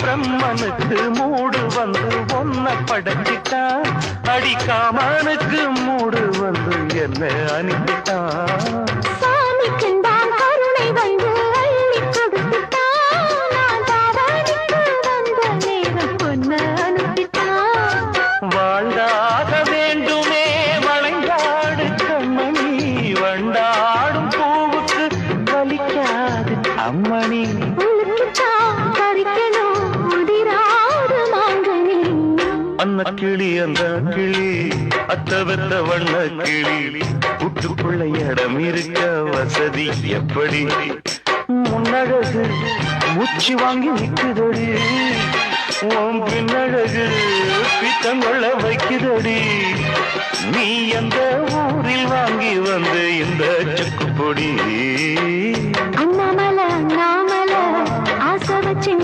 பிரம்மனுக்கு மூடு வந்து ஒன்ன படைச்சிட்டான். அடிக்காமனுக்கு மூடு வந்து என்ன அனுப்பிட்டான். வாழ்ந்தாக வேண்டுமே வளைந்தாடு கண்மணி வண்டாடும் பூவுக்கு வலிக்காது அம்மணி. உனக்குத்தான் அன்ன கிளி அந்த கிளி அத்தவத்த வண்ண கிளி கூட்டுக்குள்ள இடம் இருக்க வசதி எப்படி? முன்னழகு மூச்சு வாங்கி நிற்குதடி. உன் பின்னழகு பித்தங்கொள்ள வைக்குதடி. நீ எந்த ஊரில் வாங்கி வந்து இந்த சுக்குப்பொடி? பொடி